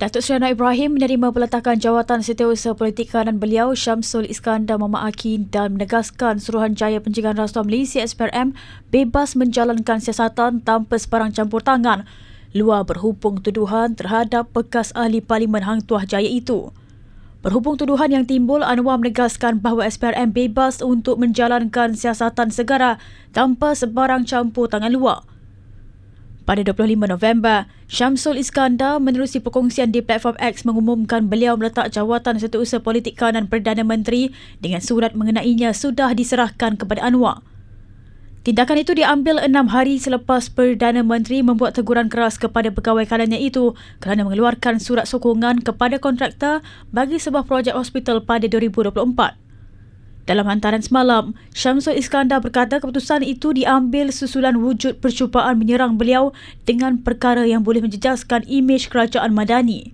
Datuk Seri Anwar Ibrahim menerima peletakan jawatan setiausaha politik kanan beliau Syamsul Iskandar memaaki dan menegaskan Suruhanjaya Pencegahan Rasuah Malaysia SPRM bebas menjalankan siasatan tanpa sebarang campur tangan luar berhubung tuduhan terhadap bekas ahli Parlimen Hang Tuah Jaya itu. Berhubung tuduhan yang timbul, Anwar menegaskan bahawa SPRM bebas untuk menjalankan siasatan segara tanpa sebarang campur tangan luar. Pada 25 November, Syamsul Iskandar menerusi perkongsian di platform X mengumumkan beliau meletak jawatan setiausaha politik kanan Perdana Menteri dengan surat mengenainya sudah diserahkan kepada Anwar. Tindakan itu diambil enam hari selepas Perdana Menteri membuat teguran keras kepada pegawai kanannya itu kerana mengeluarkan surat sokongan kepada kontraktor bagi sebuah projek hospital pada 2024. Dalam hantaran semalam, Syamsul Iskandar berkata keputusan itu diambil susulan wujud percubaan menyerang beliau dengan perkara yang boleh menjejaskan imej kerajaan Madani.